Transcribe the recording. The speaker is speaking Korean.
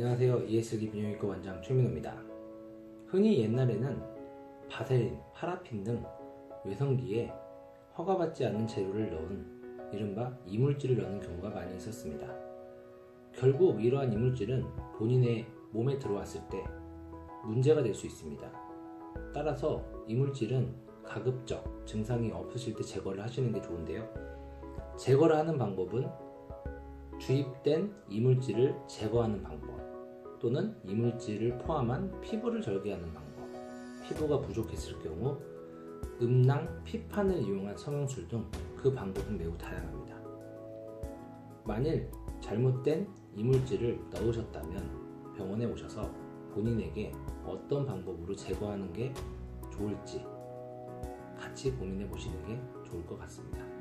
안녕하세요. ESD 비뇨기과 원장 최민호입니다. 흔히 옛날에는 바세린, 파라핀 등 외성기에 허가받지 않는 재료를 넣은 이른바 이물질을 넣는 경우가 많이 있었습니다. 결국 이러한 이물질은 본인의 몸에 들어왔을 때 문제가 될 수 있습니다. 따라서 이물질은 가급적 증상이 없으실 때 제거를 하시는 게 좋은데요. 제거를 하는 방법은 주입된 이물질을 제거하는 방법 또는 이물질을 포함한 피부를 절개하는 방법 피부가 부족했을 경우 음낭, 피판을 이용한 성형술 등 그 방법은 매우 다양합니다. 만일 잘못된 이물질을 넣으셨다면 병원에 오셔서 본인에게 어떤 방법으로 제거하는 게 좋을지 같이 고민해 보시는 게 좋을 것 같습니다.